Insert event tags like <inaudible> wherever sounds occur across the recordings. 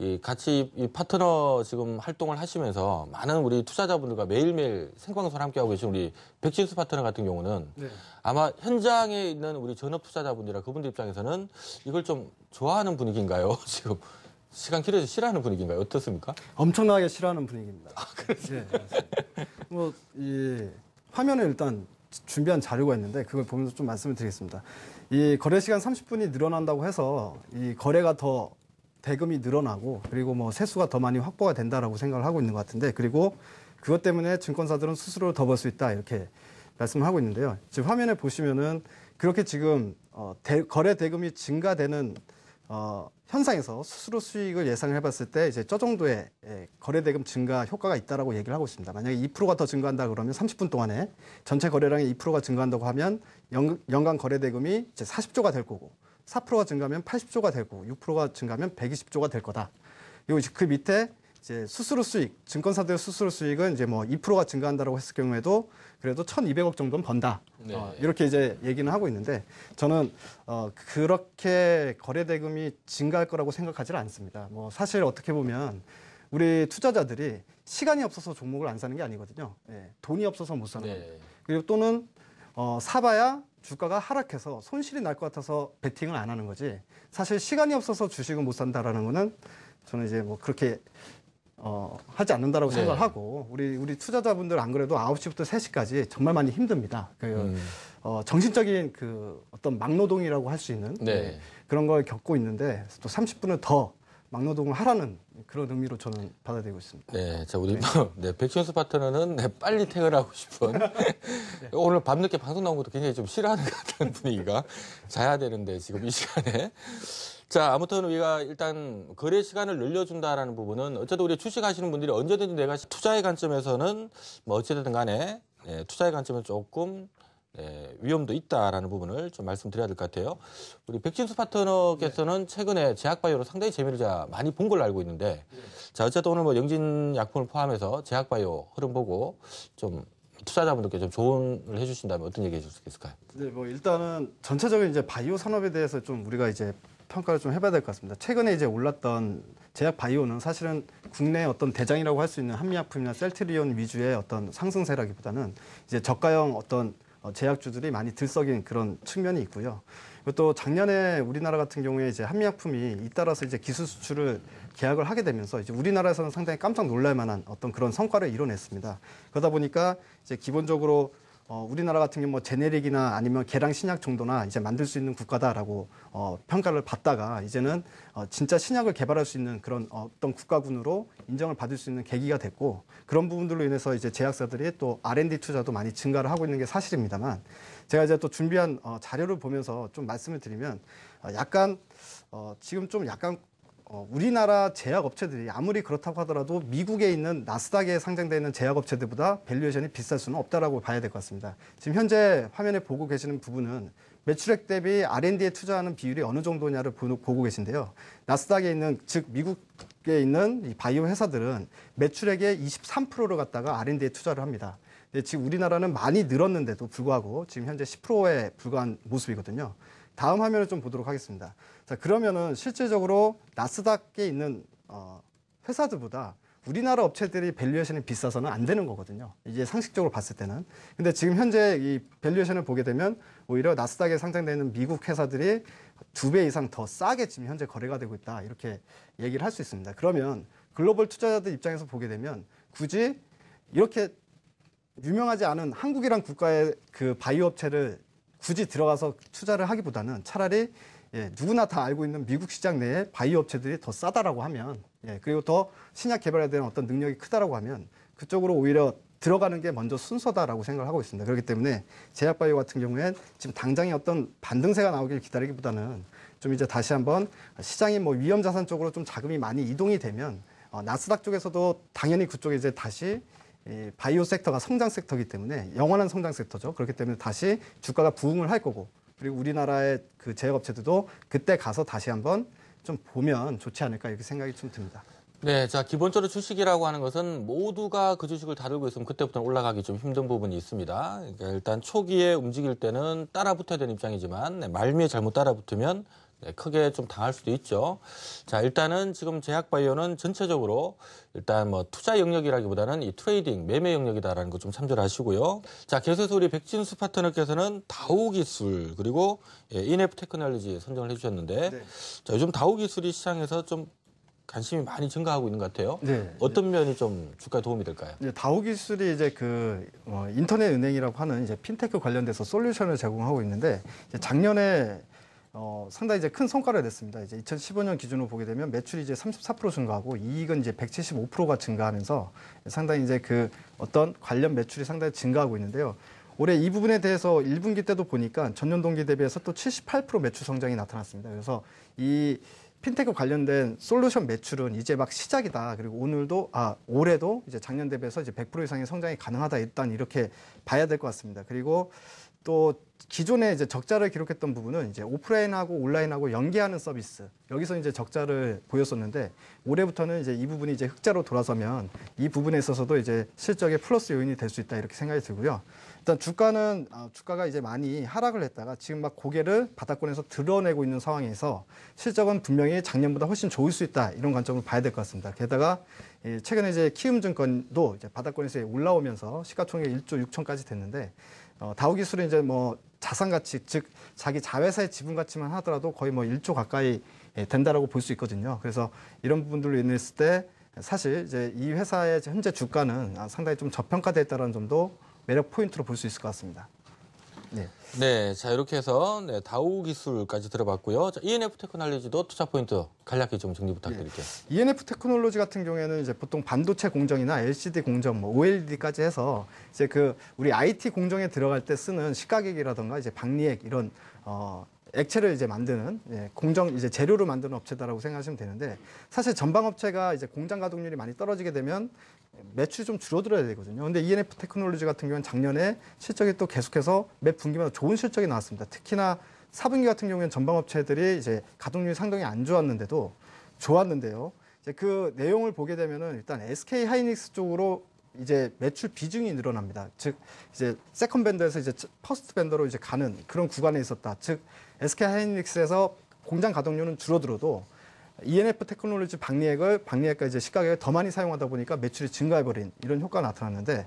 이 같이 이 파트너 지금 활동을 하시면서 많은 우리 투자자분들과 매일매일 생방송을 함께하고 계신 우리 백신수 파트너 같은 경우는 네. 아마 현장에 있는 우리 전업 투자자분들이나 그분들 입장에서는 이걸 좀 좋아하는 분위기인가요? <laughs> 지금 시간 길어서 싫어하는 분위기인가요? 어떻습니까? 엄청나게 싫어하는 분위기입니다. 아, 그렇죠. 뭐, 이 화면에 일단 준비한 자료가 있는데 그걸 보면서 좀 말씀을 드리겠습니다. 이 거래 시간 30분이 늘어난다고 해서 이 거래가 더 대금이 늘어나고 그리고 뭐 세수가 더 많이 확보가 된다라고 생각을 하고 있는 것 같은데 그리고 그것 때문에 증권사들은 수수료를 더벌 수 있다 이렇게 말씀을 하고 있는데요. 지금 화면에 보시면은 그렇게 지금 어, 대- 거래 대금이 증가되는 어, 현상에서 수수료 수익을 예상을 해봤을 때 이제 저 정도의 예, 거래 대금 증가 효과가 있다라고 얘기를 하고 있습니다. 만약에 2%가 더 증가한다 그러면 30분 동안에 전체 거래량의 2%가 증가한다고 하면 연, 연간 거래 대금이 이제 40조가 될 거고 4%가 증가하면 80조가 될 거고 6%가 증가하면 120조가 될 거다. 그리고 그 밑에 이제 수수료 수익, 증권사들의 수수료 수익은 이제 뭐 2%가 증가한다라고 했을 경우에도 그래도 1,200억 정도는 번다. 네. 어, 이렇게 이제 얘기는 하고 있는데 저는 어, 그렇게 거래 대금이 증가할 거라고 생각하지는 않습니다. 뭐 사실 어떻게 보면 우리 투자자들이 시간이 없어서 종목을 안 사는 게 아니거든요. 예, 돈이 없어서 못 사는 거예요. 네. 그리고 또는 어, 사봐야 주가가 하락해서 손실이 날 것 같아서 베팅을 안 하는 거지. 사실 시간이 없어서 주식을 못 산다라는 거는 저는 이제 뭐 그렇게 어, 하지 않는다라고 네. 생각을 하고 우리 우리 투자자분들 안 그래도 9시부터 3시까지 정말 많이 힘듭니다. 그 음. 어, 정신적인 그 어떤 막노동이라고 할 수 있는 네. 네, 그런 걸 겪고 있는데 또 30분을 더 막노동을 하라는 그런 의미로 저는 받아들이고 있습니다. 네, 자 우리 네, <laughs> 백신수 파트너는 네, 빨리 퇴근하고 싶은 <laughs> <laughs> 오늘 밤늦게 방송 나온 것도 굉장히 좀 싫어하는 것 같은 분위기가 자야 되는데 지금 이 시간에. 자 아무튼 우리가 일단 거래 시간을 늘려준다라는 부분은 어쨌든 우리 주식하시는 분들이 언제든지 내가 투자의 관점에서는 뭐 어찌됐든 간에 네, 투자의 관점은 조금 네, 위험도 있다라는 부분을 좀 말씀드려야 될 것 같아요. 우리 백진수 파트너께서는 최근에 제약바이오로 상당히 재미를 많이 본 걸로 알고 있는데, 자 어쨌든 오늘 뭐 영진 약품을 포함해서 제약바이오 흐름 보고 좀 투자자분들께 좀 조언을 해주신다면 어떤 얘기 해 줄 수 있을까요? 네, 뭐 일단은 전체적인 이제 바이오 산업에 대해서 좀 우리가 이제 평가를 좀 해봐야 될 것 같습니다. 최근에 이제 올랐던 제약 바이오는 사실은 국내 어떤 대장이라고 할 수 있는 한미약품이나 셀트리온 위주의 어떤 상승세라기보다는 이제 저가형 어떤 어, 제약주들이 많이 들썩인 그런 측면이 있고요. 또 작년에 우리나라 같은 경우에 이제 한미약품이 잇따라서 이제 기술 수출을 계약을 하게 되면서 이제 우리나라에서는 상당히 깜짝 놀랄 만한 어떤 그런 성과를 이뤄냈습니다. 그러다 보니까 이제 기본적으로 어, 우리나라 같은 경우 뭐 제네릭이나 아니면 개량 신약 정도나 이제 만들 수 있는 국가다라고 어, 평가를 받다가 이제는 어, 진짜 신약을 개발할 수 있는 그런 어떤 국가군으로 인정을 받을 수 있는 계기가 됐고 그런 부분들로 인해서 이제 제약사들이 또 R&D 투자도 많이 증가를 하고 있는 게 사실입니다만 제가 이제 또 준비한 어, 자료를 보면서 좀 말씀을 드리면 어, 약간 어, 지금 좀 약간 어, 우리나라 제약 업체들이 아무리 그렇다고 하더라도 미국에 있는 나스닥에 상장되어 있는 제약 업체들보다 밸류에이션이 비쌀 수는 없다라고 봐야 될 것 같습니다. 지금 현재 화면에 보고 계시는 부분은 매출액 대비 R&D에 투자하는 비율이 어느 정도냐를 보- 보고 계신데요. 나스닥에 있는 즉 미국에 있는 이 바이오 회사들은 매출액의 23%를 갖다가 R&D에 투자를 합니다. 근데 지금 우리나라는 많이 늘었는데도 불구하고 지금 현재 10%에 불과한 모습이거든요. 다음 화면을 좀 보도록 하겠습니다. 자, 그러면은 실질적으로 나스닥에 있는 어, 회사들보다 우리나라 업체들이 밸류에이션이 비싸서는 안 되는 거거든요. 이게 상식적으로 봤을 때는. 근데 지금 현재 이 밸류에이션을 보게 되면 오히려 나스닥에 상장되는 미국 회사들이 두 배 이상 더 싸게 지금 현재 거래가 되고 있다. 이렇게 얘기를 할 수 있습니다. 그러면 글로벌 투자자들 입장에서 보게 되면 굳이 이렇게 유명하지 않은 한국이란 국가의 그 바이오 업체를 굳이 들어가서 투자를 하기보다는 차라리 예, 누구나 다 알고 있는 미국 시장 내에 바이오 업체들이 더 싸다라고 하면 예, 그리고 더 신약 개발에 대한 어떤 능력이 크다라고 하면 그쪽으로 오히려 들어가는 게 먼저 순서다라고 생각을 하고 있습니다. 그렇기 때문에 제약 바이오 같은 경우엔 지금 당장에 어떤 반등세가 나오길 기다리기보다는 좀 이제 다시 한번 시장이 뭐 위험 자산 쪽으로 좀 자금이 많이 이동이 되면 어, 나스닥 쪽에서도 당연히 그쪽에 이제 다시 이 바이오 섹터가 성장 섹터이기 때문에 영원한 성장 섹터죠. 그렇기 때문에 다시 주가가 부흥을 할 거고 그리고 우리나라의 그 제약업체들도 그때 가서 다시 한번 좀 보면 좋지 않을까 이렇게 생각이 좀 듭니다. 네, 자 기본적으로 주식이라고 하는 것은 모두가 그 주식을 다루고 있으면 그때부터 올라가기 좀 힘든 부분이 있습니다. 그러니까 일단 초기에 움직일 때는 따라 붙어야 되는 입장이지만 네, 말미에 잘못 따라 붙으면 네, 크게 좀 당할 수도 있죠. 자, 일단은 지금 제약바이오는 전체적으로 일단 뭐 투자 영역이라기보다는 이 트레이딩, 매매 영역이다라는 거 좀 참조를 하시고요. 자, 계속해서 우리 백진수 파트너께서는 다우 기술 그리고 예, 인앱 테크놀로지 선정을 해주셨는데 네. 자, 요즘 다우 기술이 시장에서 좀 관심이 많이 증가하고 있는 것 같아요. 네. 어떤 면이 좀 주가에 도움이 될까요? 이제 다우 기술이 이제 그 어, 인터넷 은행이라고 하는 이제 핀테크 관련돼서 솔루션을 제공하고 있는데 작년에 어, 상당히 이제 큰 성과를 냈습니다. 이제 2015년 기준으로 보게 되면 매출이 이제 34% 증가하고 이익은 이제 175%가 증가하면서 상당히 이제 그 어떤 관련 매출이 상당히 증가하고 있는데요. 올해 이 부분에 대해서 1분기 때도 보니까 전년 동기 대비해서 또 78% 매출 성장이 나타났습니다. 그래서 이 핀테크 관련된 솔루션 매출은 이제 막 시작이다. 그리고 오늘도 아 올해도 이제 작년 대비해서 이제 100% 이상의 성장이 가능하다. 일단 이렇게 봐야 될 것 같습니다. 그리고 또 기존에 이제 적자를 기록했던 부분은 이제 오프라인하고 온라인하고 연계하는 서비스 여기서 이제 적자를 보였었는데 올해부터는 이제 이 부분이 이제 흑자로 돌아서면 이 부분에 있어서도 이제 실적의 플러스 요인이 될 수 있다 이렇게 생각이 들고요. 일단 주가는 아, 주가가 이제 많이 하락을 했다가 지금 막 고개를 바닥권에서 드러내고 있는 상황에서 실적은 분명히 작년보다 훨씬 좋을 수 있다 이런 관점을 봐야 될 것 같습니다. 게다가 예, 최근에 이제 키움증권도 이제 바닥권에서 올라오면서 시가총액 1조 6천까지 됐는데 어, 다우 기술은 이제 뭐 자산 가치 즉 자기 자회사의 지분 가치만 하더라도 거의 뭐 1조 가까이 예, 된다라고 볼 수 있거든요. 그래서 이런 부분들로 인했을 때 사실 이제 이 회사의 현재 주가는 아, 상당히 좀 저평가됐다는 점도 매력 포인트로 볼 수 있을 것 같습니다. 네. 네, 자 이렇게 해서 네, 다우 기술까지 들어봤고요. 자, ENF 테크놀로지도 투자 포인트 간략히 좀 정리 부탁드릴게요. ENF 테크놀로지 같은 경우에는 이제 보통 반도체 공정이나 LCD 공정, 뭐 OLED까지 해서 이제 그 우리 IT 공정에 들어갈 때 쓰는 시가객이라던가 이제 박리액 이런 어 액체를 이제 만드는 예, 공정 이제 재료를 만드는 업체다라고 생각하시면 되는데 사실 전방 업체가 이제 공장 가동률이 많이 떨어지게 되면 매출이 좀 줄어들어야 되거든요. 근데 ENF 테크놀로지 같은 경우는 작년에 실적이 또 계속해서 매 분기마다 좋은 실적이 나왔습니다. 특히나 4분기 같은 경우에는 전방 업체들이 이제 가동률이 상당히 안 좋았는데도 좋았는데요. 이제 그 내용을 보게 되면은 일단 SK 하이닉스 쪽으로 이제 매출 비중이 늘어납니다. 즉 이제 세컨 밴더에서 이제 퍼스트 밴더로 이제 가는 그런 구간에 있었다. 즉 SK 하이닉스에서 공장 가동률은 줄어들어도 ENF 테크놀로지 박리액을 박리액과 이제 시가격을 더 많이 사용하다 보니까 매출이 증가해 버린 이런 효과가 나타났는데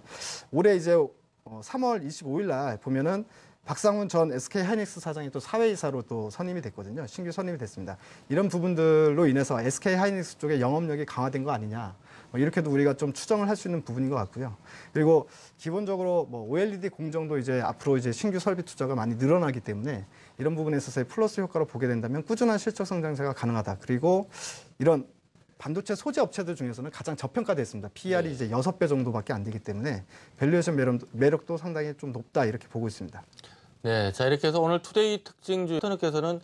올해 이제 어, 3월 25일 날 보면은 박상훈 전 SK 하이닉스 사장이 또 사회이사로 또 선임이 됐거든요. 신규 선임이 됐습니다. 이런 부분들로 인해서 SK 하이닉스 쪽의 영업력이 강화된 거 아니냐. 뭐 이렇게도 우리가 좀 추정을 할 수 있는 부분인 것 같고요. 그리고 기본적으로 뭐 OLED 공정도 이제 앞으로 이제 신규 설비 투자가 많이 늘어나기 때문에 이런 부분에 있어서의 플러스 효과로 보게 된다면 꾸준한 실적 성장세가 가능하다. 그리고 이런 반도체 소재 업체들 중에서는 가장 저평가되어 있습니다. PR이 네. 이제 여섯 배 정도밖에 안 되기 때문에 밸류에이션 매력, 매력도 상당히 좀 높다 이렇게 보고 있습니다. 네, 자 이렇게 해서 오늘 투데이 특징주 터널께서는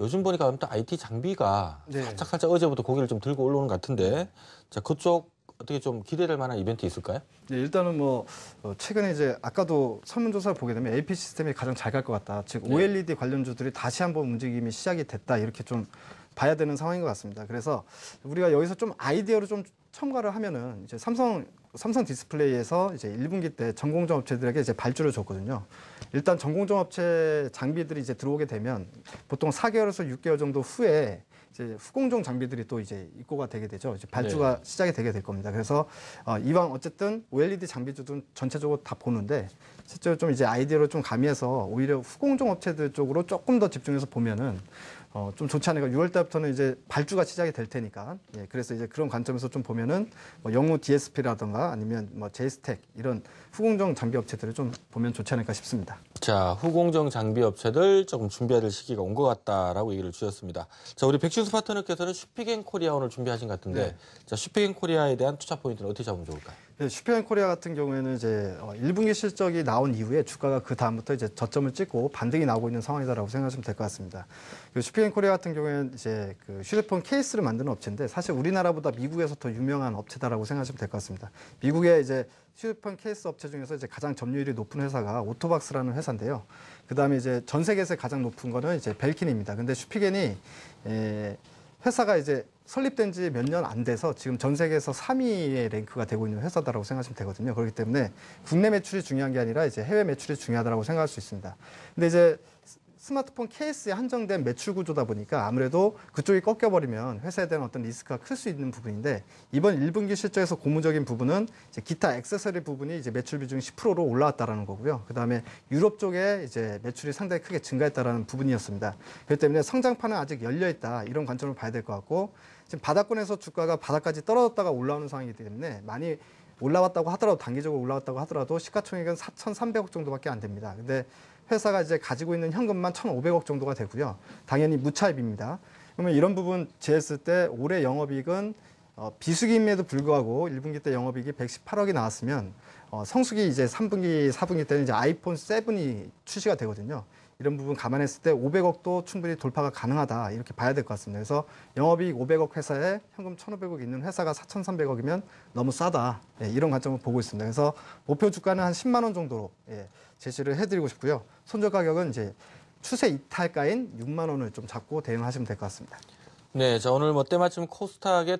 요즘 보니까 또 IT 장비가 네. 살짝 살짝 어제부터 고개를 좀 들고 올라오는 것 같은데 자 그쪽 어떻게 좀 기대될 만한 이벤트 있을까요? 네, 일단은 뭐 어, 최근에 이제 아까도 설문조사를 보게 되면 AP 시스템이 가장 잘 갈 것 같다. 즉 네. OLED 관련주들이 다시 한번 움직임이 시작이 됐다 이렇게 좀 봐야 되는 상황인 것 같습니다. 그래서 우리가 여기서 좀 아이디어로 좀 첨가를 하면은 이제 삼성 삼성 디스플레이에서 이제 1분기 때 전공정 업체들에게 이제 발주를 줬거든요. 일단 전공정 업체 장비들이 이제 들어오게 되면 보통 4개월에서 6개월 정도 후에 이제 후공정 장비들이 또 이제 입고가 되게 되죠. 이제 발주가 시작이 되게 될 겁니다. 그래서 어, 이왕 어쨌든 OLED 장비주도 전체적으로 다 보는데 실제로 좀 이제 아이디어를 좀 가미해서 오히려 후공정 업체들 쪽으로 조금 더 집중해서 보면은 어, 좀 좋지 않을까. 6월 달부터는 이제 발주가 시작이 될 테니까. 예, 그래서 이제 그런 관점에서 좀 보면은 뭐 영우 DSP라든가 아니면 뭐 제이스텍 이런 후공정 장비 업체들을 좀 보면 좋지 않을까 싶습니다. 자 후공정 장비 업체들 조금 준비해야 될 시기가 온 것 같다라고 얘기를 주셨습니다. 자 우리 백신수 파트너께서는 슈피겐 코리아 오늘 준비하신 것 같은데 네. 자 슈피겐 코리아에 대한 투자 포인트는 어떻게 잡으면 좋을까요? 네, 슈퍼엔 코리아 같은 경우에는 이제 어, 1분기 실적이 나온 이후에 주가가 그 다음부터 이제 저점을 찍고 반등이 나오고 있는 상황이다라고 생각하시면 될 것 같습니다. 그 슈퍼엔 코리아 같은 경우에는 이제 그 휴대폰 케이스를 만드는 업체인데 사실 우리나라보다 미국에서 더 유명한 업체다라고 생각하시면 될 것 같습니다. 미국의 이제 휴대폰 케이스 업체 중에서 이제 가장 점유율이 높은 회사가 오토박스라는 회사인데요. 그 다음에 이제 전 세계에서 가장 높은 거는 이제 벨킨입니다. 근데 슈피겐이 에, 회사가 이제 설립된 지 몇 년 안 돼서 지금 전 세계에서 3위의 랭크가 되고 있는 회사다라고 생각하시면 되거든요. 그렇기 때문에 국내 매출이 중요한 게 아니라 이제 해외 매출이 중요하다라고 생각할 수 있습니다. 근데 이제 스마트폰 케이스에 한정된 매출 구조다 보니까 아무래도 그쪽이 꺾여버리면 회사에 대한 어떤 리스크가 클 수 있는 부분인데 이번 1분기 실적에서 고무적인 부분은 기타 액세서리 부분이 이제 매출 비중이 10%로 올라왔다라는 거고요. 그 다음에 유럽 쪽에 이제 매출이 상당히 크게 증가했다라는 부분이었습니다. 그렇기 때문에 성장판은 아직 열려 있다 이런 관점을 봐야 될 것 같고 지금 바닥권에서 주가가 바닥까지 떨어졌다가 올라오는 상황이기 때문에 많이 올라왔다고 하더라도 단기적으로 올라왔다고 하더라도 시가총액은 4,300억 정도밖에 안 됩니다. 근데 회사가 이제 가지고 있는 현금만 1,500억 정도가 되고요. 당연히 무차입입니다. 그러면 이런 부분 재했을 때 올해 영업이익은 어, 비수기임에도 불구하고 1분기 때 영업이익이 118억이 나왔으면 어, 성수기 이제 3분기, 4분기 때는 이제 아이폰 7이 출시가 되거든요. 이런 부분 감안했을 때 500억도 충분히 돌파가 가능하다 이렇게 봐야 될 것 같습니다. 그래서 영업이익 500억 회사에 현금 1,500억 있는 회사가 4,300억이면 너무 싸다 예, 이런 관점을 보고 있습니다. 그래서 목표 주가는 한 10만 원 정도로 예, 제시를 해드리고 싶고요. 손절 가격은 이제 추세 이탈가인 6만 원을 좀 잡고 대응하시면 될 것 같습니다. 네, 자 오늘 뭐 때마침 코스닥의